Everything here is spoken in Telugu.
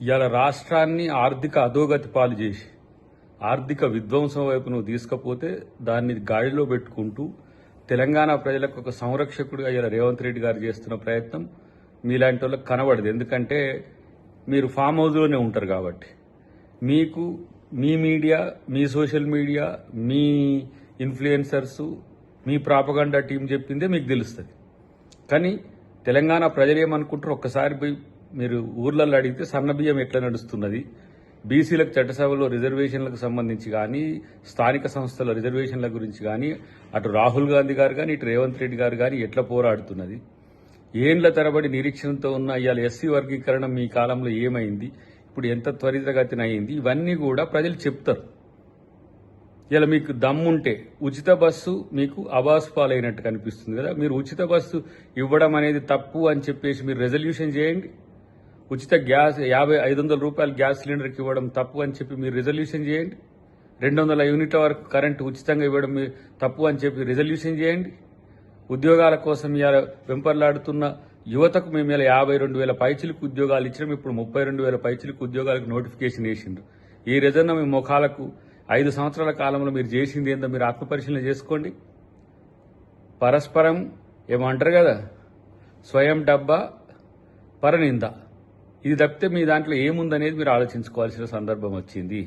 ఇవాళ రాష్ట్రాన్ని ఆర్థిక అధోగతి పాలు చేసి ఆర్థిక విధ్వంసం వైపు నువ్వు తీసుకపోతే దాన్ని గాడిలో పెట్టుకుంటూ తెలంగాణ ప్రజలకు ఒక సంరక్షకుడిగా ఇలా రేవంత్ రెడ్డి గారు చేస్తున్న ప్రయత్నం మీలాంటి వాళ్ళకి కనబడదు. ఎందుకంటే మీరు ఫామ్ హౌస్లోనే ఉంటారు కాబట్టి. మీకు మీ మీడియా మీ సోషల్ మీడియా మీ ఇన్ఫ్లుయెన్సర్స్ మీ ప్రాపగండా టీం చెప్పిందే మీకు తెలుస్తుంది. కానీ తెలంగాణ ప్రజలు ఏమనుకుంటారు ఒక్కసారి పోయి మీరు ఊర్లలో అడిగితే సన్న బియ్యం ఎట్లా నడుస్తున్నది? బీసీలకు చట్టసభలో రిజర్వేషన్లకు సంబంధించి కానీ స్థానిక సంస్థల రిజర్వేషన్ల గురించి కానీ అటు రాహుల్ గాంధీ గారు కానీ ఇటు రేవంత్ రెడ్డి గారు కానీ ఎట్లా పోరాడుతున్నది? ఏండ్ల తరబడి నిరీక్షణతో ఉన్న ఇవాళ ఎస్సీ వర్గీకరణ మీ కాలంలో ఏమైంది? ఇప్పుడు ఎంత త్వరితగతిన అయింది ఇవన్నీ కూడా ప్రజలు చెప్తారు. ఇలా మీకు దమ్ముంటే ఉచిత బస్సు మీకు అబాస్ పాలైనట్టు కనిపిస్తుంది కదా? మీరు ఉచిత బస్సు ఇవ్వడం అనేది తప్పు అని చెప్పేసి మీరు రెజల్యూషన్ చేయండి. ఉచిత గ్యాస్ యాభై ఐదు వందల రూపాయల గ్యాస్ సిలిండర్కి ఇవ్వడం తప్పు అని చెప్పి మీరు రిజల్యూషన్ చేయండి. రెండు వందల యూనిట్ల వరకు కరెంటు ఉచితంగా ఇవ్వడం తప్పు అని చెప్పి రిజల్యూషన్ చేయండి. ఉద్యోగాల కోసం ఇవాళ వెంపర్లాడుతున్న యువతకు మేము ఇలా యాభై రెండు వేల పైచిలకు ఉద్యోగాలు ఇచ్చినాం. ఇప్పుడు ముప్పై రెండు వేల పైచిలకు ఉద్యోగాలకు నోటిఫికేషన్ వేసిండు ఈ రిజన్న మీ ముఖాలకు ఐదు సంవత్సరాల కాలంలో మీరు చేసింది ఏందో మీరు ఆత్మపరిశీలన చేసుకోండి. పరస్పరం ఏమంటారు కదా? స్వయం డబ్బా పరనింద. ఇది తప్పితే మీ దాంట్లో ఏముందనేది మీరు ఆలోచించుకోవాల్సిన సందర్భం వచ్చింది.